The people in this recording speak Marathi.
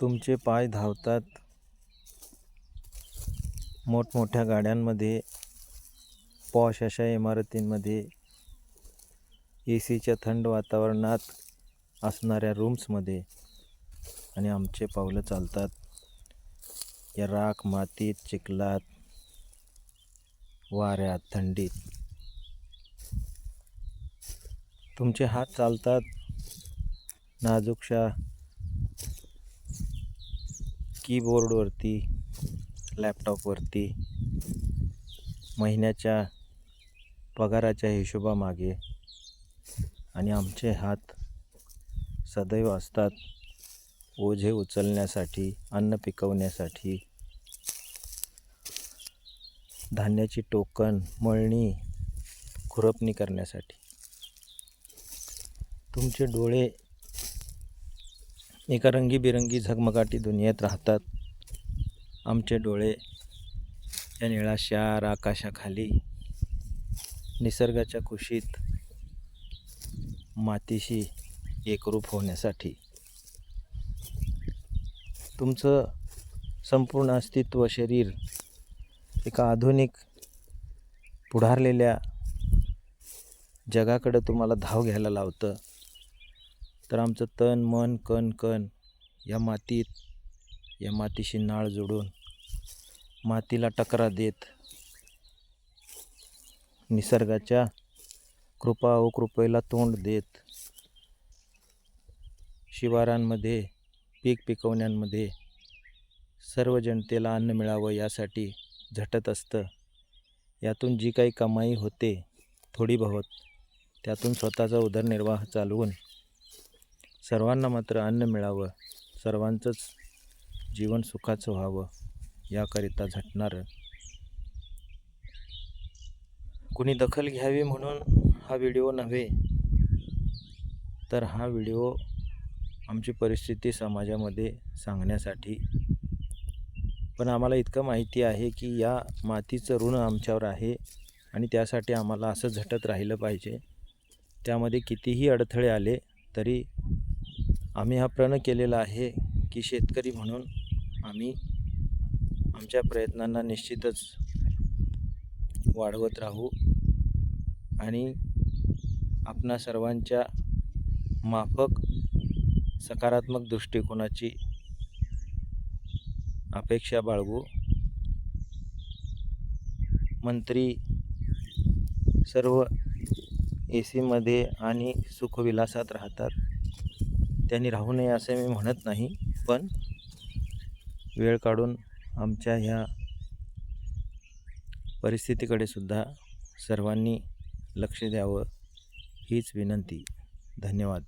तुमचे पाय धावतात. मोठमोठ्या गाड्यांमध्ये पॉश अशा इमारतींमध्ये ए सीच्या थंड वातावरणात असणाऱ्या रूम्समध्ये आणि आमचे पावलं चालतात. या राख मातीत चिखलात वाऱ्यात थंडीत. तुमचे हात चालतात. नाजूकशा कीबोर्डवरती लॅपटॉपवरती महिन्याच्या पगाराच्या हिशोबामागे आणि आमचे हात सदैव असतात ओझे उचलण्यासाठी अन्न पिकवण्यासाठी. धान्याची टोकन मळणी खुरपणी करण्यासाठी. तुमचे डोळे एका रंगीबिरंगी झगमगाटी दुनियेत राहतात. आमचे डोळे या निळाशार आकाशाखाली. निसर्गाच्या कुशीत मातीशी एकरूप होण्यासाठी. तुमचं संपूर्ण अस्तित्व शरीर एका आधुनिक पुढारलेल्या जगाकडं तुम्हाला धाव घ्यायला लावतं. तर आमचं तन मन कण कण या मातीत या मातीशी नाळ जोडून मातीला टकरा देत निसर्गाच्या कृपा व कृपेला तोंड देत शिवारांमध्ये पीक पिकवण्यांमध्ये सर्व जनतेला अन्न मिळावं यासाठी झटत असतं. यातून जी काही कमाई होते थोडी बहुत त्यातून स्वतःचा उदरनिर्वाह चालवून सर्वांना मात्र अन्न मिळावं सर्वांचंच जीवन सुखाचं व्हावं याकरिता झटणारं. कुणी दखल घ्यावी म्हणून हा व्हिडिओ नव्हे तर हा व्हिडिओ आमची परिस्थिती समाजामध्ये सांगण्यासाठी. पण आम्हाला इतकं माहिती आहे की या मातीचं ऋण आमच्यावर आहे आणि त्यासाठी आम्हाला असं झटत राहिलं पाहिजे. त्यामध्ये कितीही अडथळे आले तरी आम्ही हा प्रण केलेला आहे की शेतकरी म्हणून आम्ही आमच्या प्रयत्नांना निश्चितच वाढवत राहू आणि आपणा सर्वांच्या माफक सकारात्मक दृष्टिकोनाची अपेक्षा बाळगू. मंत्री सर्व ए सीमध्ये आणि सुखविलासात राहतात. त्यांनी राहू नये असे मी म्हणत नाही पण वेळ काढून आमच्या ह्या परिस्थितीकडे सुद्धा सर्वांनी लक्ष द्यावं हीच विनंती. धन्यवाद.